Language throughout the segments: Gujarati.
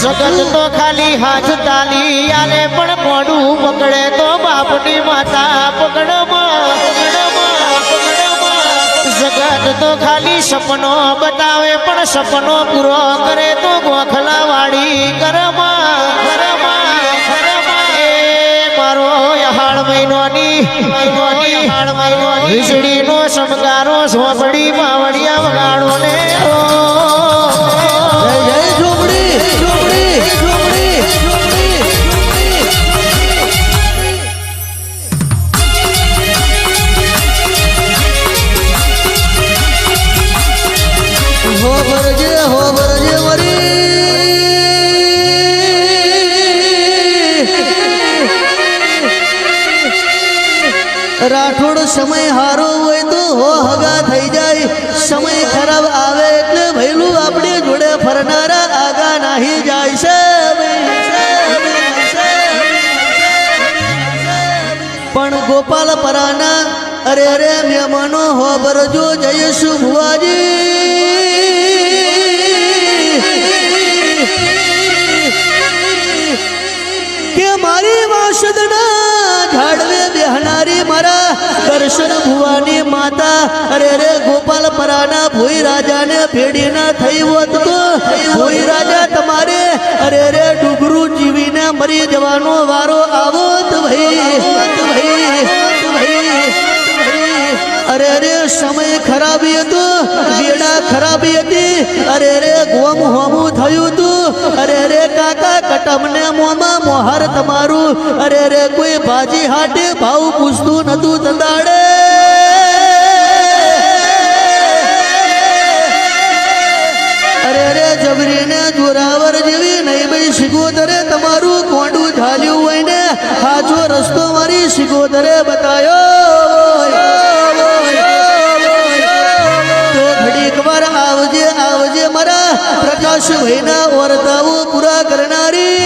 જગત તો ખાલી હાથ તાલી આલે પણ મોડું પકડે તો બાપની માતા પકડમાં તો ખાલી સપનો બતાવે, પણ સપનો પૂરો કરે તો ગોખલા વાળી કરમાં મારો હાડ મહિનોની, વીજળીનો સમગારો સોંપડી માવડિયા વગાડો ને રાઠોડ સમય હારો હોય તો હો હગા થઈ જાય. સમય ખરાબ આવે એટલે ભૈલું આપણે જોડે ફરનારા આગા નાહી જાય. છે પણ ગોપાલ પરાના અરે અરે મહેમાનો હો બરજો જયસુ ભુવાજી અરે રે ગોપાલ પરાના ભોઈ રાજાને ભેડી ના થઈ હોત ભોઈ રાજા તમારે, અરે રે ડુગરું જીવીને મરી જવાનો વારો આવો અરે રે સમય ખરાબી હતો, વેડા ખરાબી હતી. અરે રે ગોમ હોમું થયું તું. અરે રે કાકા કટમને મોમાં મોહર તમારું. અરે રે કોઈ ભાજી હાટે ભાવ પૂછતું નતું તંદાડે જબરીને જોરાવર જેવી નહીં ભાઈ શિગોદરે તમારું કોંડું ઝાલ્યું હોય ને, હાચો રસ્તો મારી શિગોદરે બતાયો તો ઘડીક વાર આવજે આવજે મારા પ્રકાશ ભાઈના વર્તાઓ પૂરા કરનારી.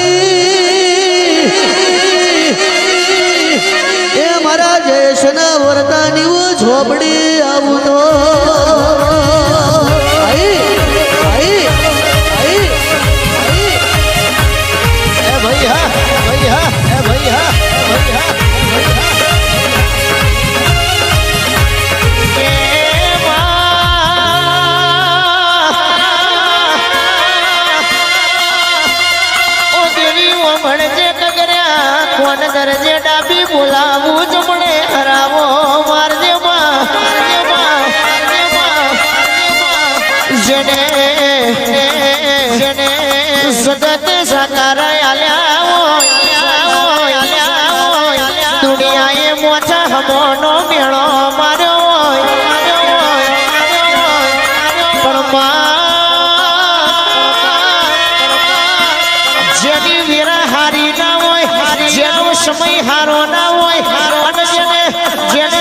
એ મારા જયેશના વર્તાની ઝોપડી બોલાવું જમણે હરાવો મારજે જેને જેને સદત સાકાર દુનિયાએ મોટા હમોનો મેળો માર્યો પણ જેની વીરા હારી ના હોય જેનો સમય હારો ના હોય, અને જેને જેને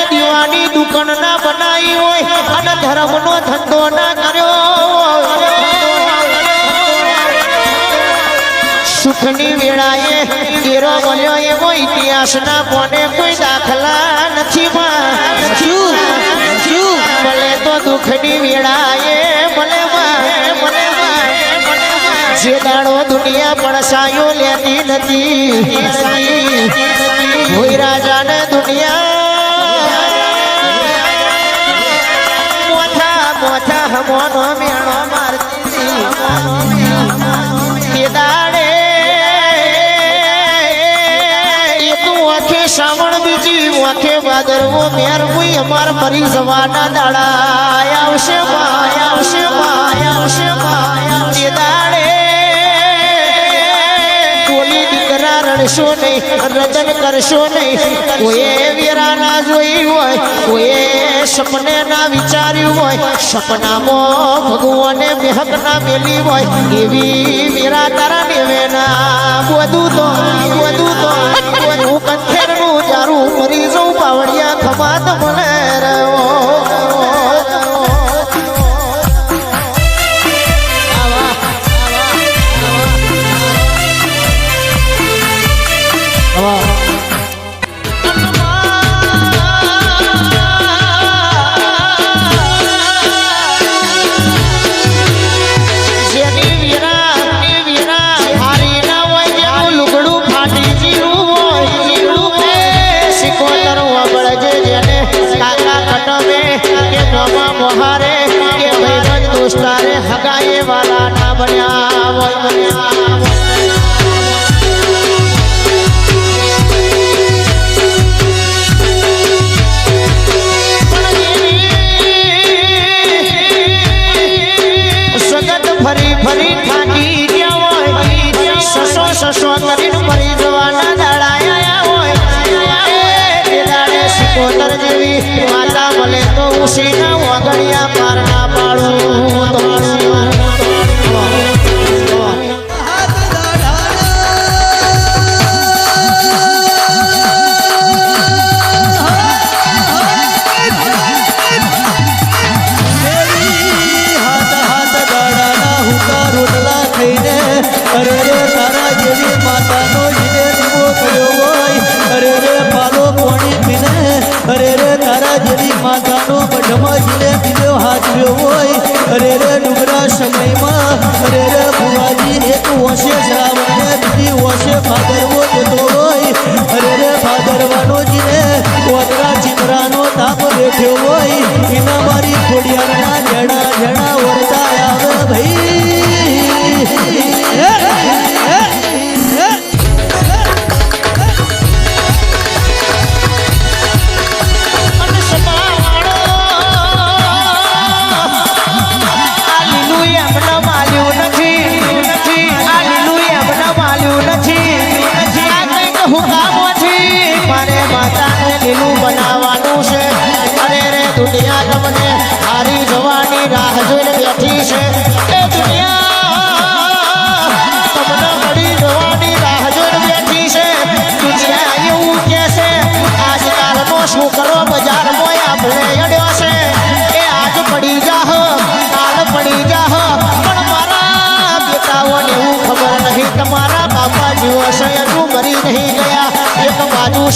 દુકાન ના બનાવી હોય, અને ધર્મનો ધંધો ના કર્યો સુખની વેળાએ કેરો મળ્યો એવો ઇતિહાસના કોને કોઈ દાખલા નથી? ભલે તો દુઃખની વેળાએ દાડો પણ પડસાયો લેતી નથી. કોઈ રાજાને દુનિયા મોથા મોથા હમોનો મેણો મારતી. દાડે તું આંખે શ્રાવણ બીજી આંખે વાદરવો મેર કોઈ અમાર મરી જવાના દાડા. આવશે માય આવશે માય આવશે માય આવશે દીકરા રડશો નહીં, રજન કરશો નહીં. કોઈએ વીરા ના જોઈ હોય, કોઈએ સપને ના વિચાર્યું હોય, સપનામાં ભગવાને મેહક ના મેલી હોય, એવી વીરા તારા દેવેના બધું તો બધું તો હું કંઠેરનું જારું મરી જઉં પાવડિયા ખમાત મને રહ્યો. બન્યા હોય બન્યા ધરા જેવી માતાનો મઢમાં જ લે દીધો હાજર્યો હોય. અરે રે ડુંગરા સમયમાં અરે રે ભુવાજી, એક વોશે શ્રાવણને બીજી વોશે ભાદરવો જતો હોય. અરે રે ભાદરવાનો જીને કોતરા ચિત્રાનો તાપ બેઠ્યો હોય. એના મારી ખોડિયારના જણા જણા વરતા આવે ભાઈ.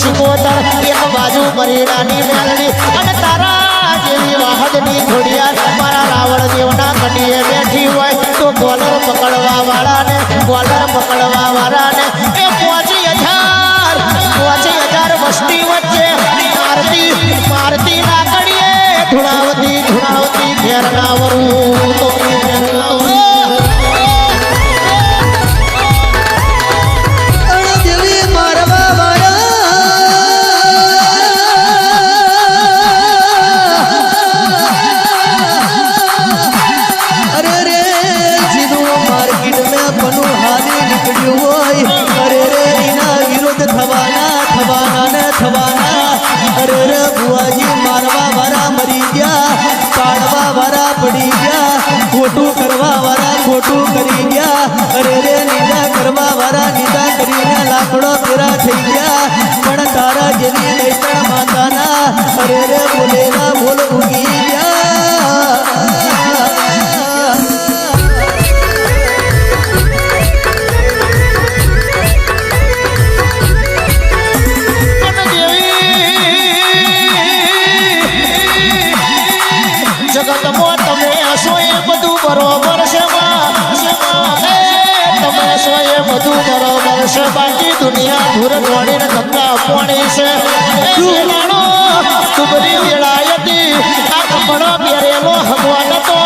ચિકોતર એક બાજુ પરેરાની મેલડી અને તારા જેવી વાહદની ઘોડિયાર. મારા રાવણ દેવના કટીએ બેઠી હોય તો કોલર પકડવા વાળાને, કોલર પકડવા વાળાને. એ પહોંચી હજાર પહોંચી હજાર વસ્તી વચ્ચે મારતી મારતી ના કડીએ ધુણાવતી ધુણાવતી ઘેર વરું. થઈ ગયા. પણ તારા જેવી માતાના. અરે રે બોલેલા બોલ બાકી દુનિયા ધૂર દોડીને તમને અપવાણી છે. ભગવાન તો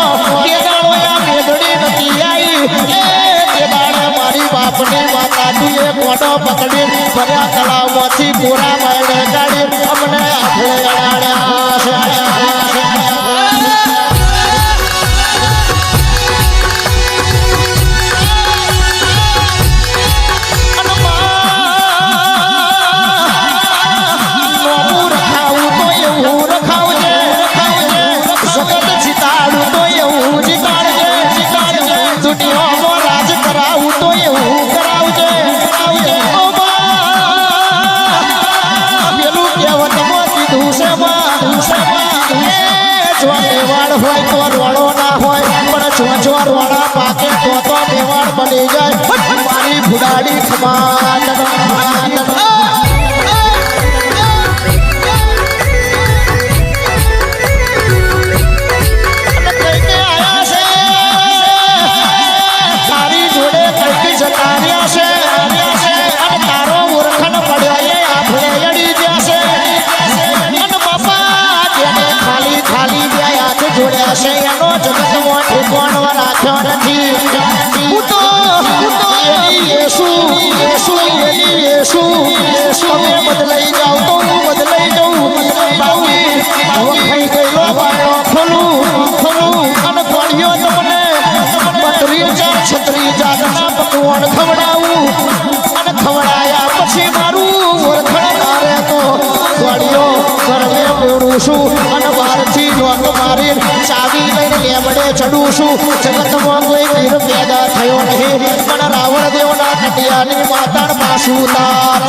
મોટો પકડી ફર્યા તળાવમાંથી પૂરા માયને કાઢી અમને આખરે અડાડ્યા আমার છે મારું ઓળખાણ તો ગોળીઓ સર્વે પીડું છું અને બહારથી જોગ મારી ચાવી લઈને લેવડે ચડું છું. જગતમાં કોઈ વીર પેદા થયો નહીં. પણ રાવણ દેવના કટિયાની માતા પાસું તાર